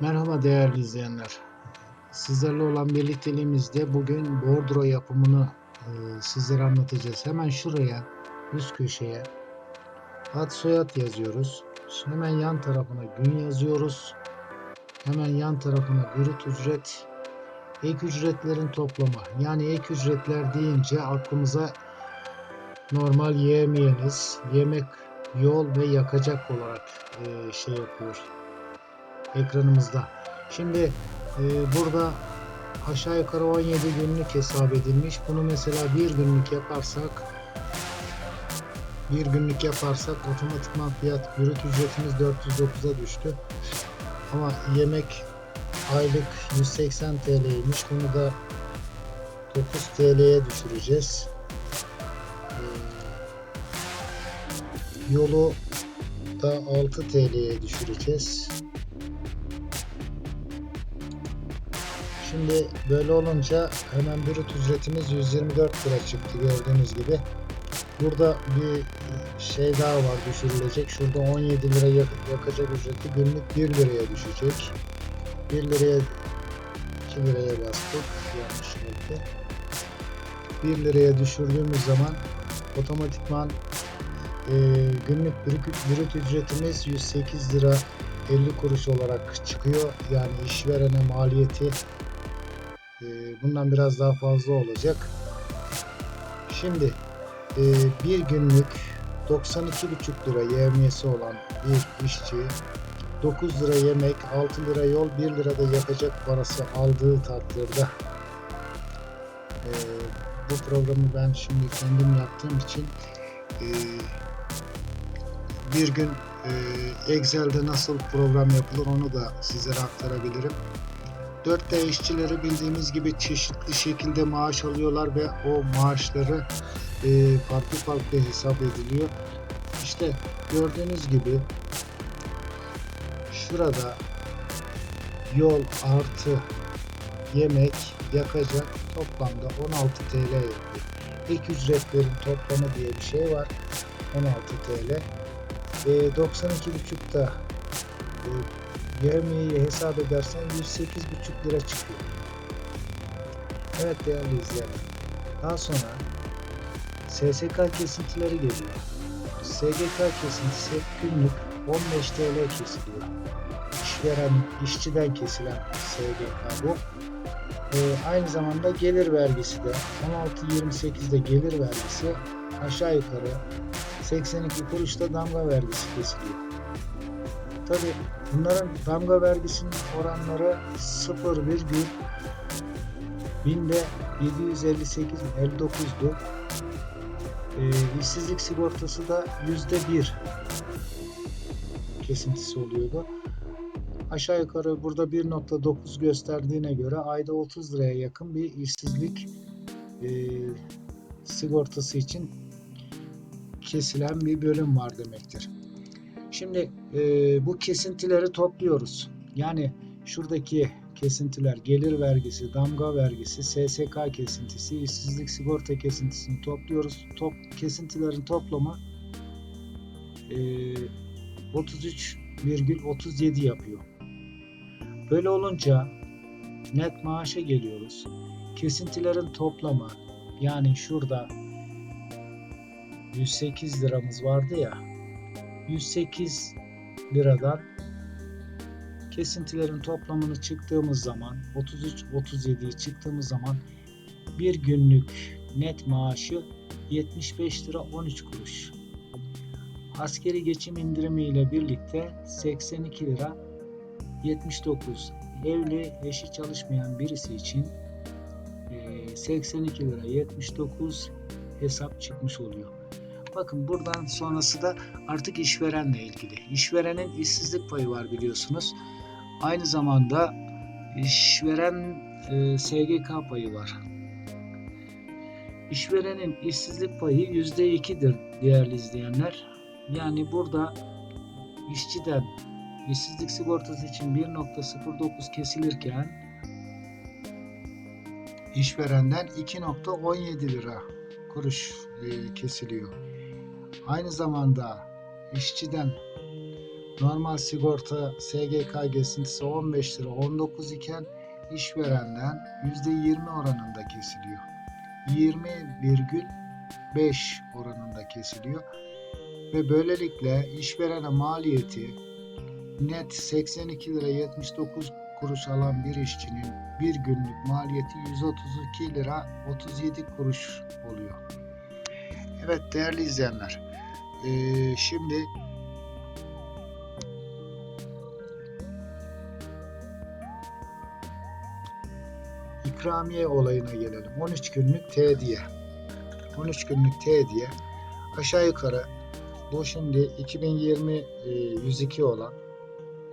Merhaba değerli izleyenler. Sizlerle olan birlikteliğimizde bugün bordro yapımını e, sizlere anlatacağız. Hemen şuraya üst köşeye ad soyad yazıyoruz. Hemen yan tarafına gün yazıyoruz. Hemen yan tarafına brüt ücret, ek ücretlerin toplamı. Yani ek ücretler deyince aklımıza normal yiyemeyeniz, yemek, yol ve yakacak olarak e, şey yapıyor ekranımızda. Şimdi e, burada aşağı yukarı 17 günlük hesap edilmiş. Bunu mesela bir günlük yaparsak bir günlük yaparsak otomatikman fiyat brüt ücretimiz 409'a düştü. Ama yemek aylık 180 TL'ymiş. Bunu da 9 TL'ye düşüreceğiz. Ee, yolu da 6 TL'ye düşüreceğiz. Şimdi böyle olunca hemen brüt ücretimiz 124 lira çıktı gördüğünüz gibi. Burada bir şey daha var düşürülecek. Şurada 17 lira yak- yakacak ücreti günlük 1 liraya düşecek. 1 liraya 2 liraya bastık. Yanlış oldu. 1 liraya düşürdüğümüz zaman otomatikman e, günlük brüt ücretimiz 108 lira 50 kuruş olarak çıkıyor. Yani işverene maliyeti e, bundan biraz daha fazla olacak. Şimdi e, bir günlük 92,5 lira yevmiyesi olan bir işçi 9 lira yemek, 6 lira yol, 1 lira da yakacak parası aldığı takdirde e, bu programı ben şimdi kendim yaptığım için e, bir gün e, Excel'de nasıl program yapılır onu da sizlere aktarabilirim. 4D işçileri bildiğimiz gibi çeşitli şekilde maaş alıyorlar ve o maaşları e, farklı farklı hesap ediliyor. İşte gördüğünüz gibi şurada yol artı yemek yakacak toplamda 16 TL yapıyor. Ek ücretlerin toplamı diye bir şey var. 16 TL. E, 92,5'da e, yemeği hesap edersen 108,5 lira çıkıyor. Evet değerli izleyenler. Daha sonra SSK kesintileri geliyor. SGK kesintisi günlük 15 TL kesiliyor. İşveren, işçiden kesilen SGK bu. Ee, aynı zamanda gelir vergisi de 16.28'de gelir vergisi aşağı yukarı 82 kuruşta damga vergisi kesiliyor. Tabi bunların damga vergisinin oranları 0 virgül binde 758 59'du. Ee, işsizlik sigortası da yüzde bir kesintisi oluyordu. Aşağı yukarı burada 1.9 gösterdiğine göre ayda 30 liraya yakın bir işsizlik e, sigortası için kesilen bir bölüm var demektir. Şimdi e, bu kesintileri topluyoruz. Yani şuradaki kesintiler gelir vergisi, damga vergisi, SSK kesintisi, işsizlik sigorta kesintisini topluyoruz. Top kesintilerin toplamı e, 33,37 yapıyor. Böyle olunca net maaşa geliyoruz. Kesintilerin toplamı yani şurada 108 liramız vardı ya 108 liradan kesintilerin toplamını çıktığımız zaman 33 37'yi çıktığımız zaman bir günlük net maaşı 75 lira 13 kuruş. Askeri geçim indirimi ile birlikte 82 lira 79. Evli eşi çalışmayan birisi için eee, 82 lira 79 hesap çıkmış oluyor. Bakın buradan sonrası da artık işverenle ilgili. İşverenin işsizlik payı var biliyorsunuz. Aynı zamanda işveren e, SGK payı var. İşverenin işsizlik payı %2'dir değerli izleyenler. Yani burada işçiden işsizlik sigortası için 1.09 kesilirken işverenden 2.17 lira kuruş e, kesiliyor. Aynı zamanda işçiden normal sigorta SGK kesintisi 15 lira 19 iken işverenden %20 oranında kesiliyor. 20,5 oranında kesiliyor ve böylelikle işverene maliyeti net 82 lira 79 kuruş alan bir işçinin bir günlük maliyeti 132 lira 37 kuruş oluyor. Evet değerli izleyenler, eee, şimdi ikramiye olayına gelelim. 13 günlük tediye. 13 günlük tediye aşağı yukarı bu şimdi 2020 e, 102 olan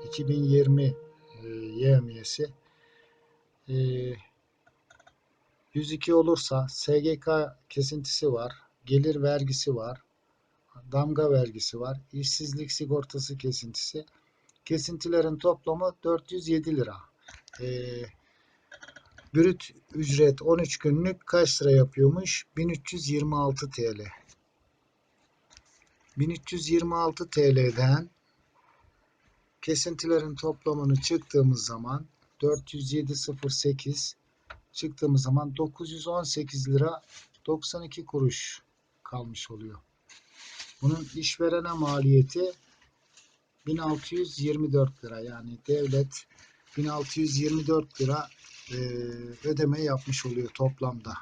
2020 e, YMY'si e, 102 olursa SGK kesintisi var, gelir vergisi var, damga vergisi var, işsizlik sigortası kesintisi. Kesintilerin toplamı 407 lira. E, brüt ücret 13 günlük kaç lira yapıyormuş? 1326 TL. 1326 TL'den kesintilerin toplamını çıktığımız zaman 407.08 çıktığımız zaman 918 lira 92 kuruş kalmış oluyor. Bunun işverene maliyeti 1624 lira yani devlet 1624 lira ödeme yapmış oluyor toplamda.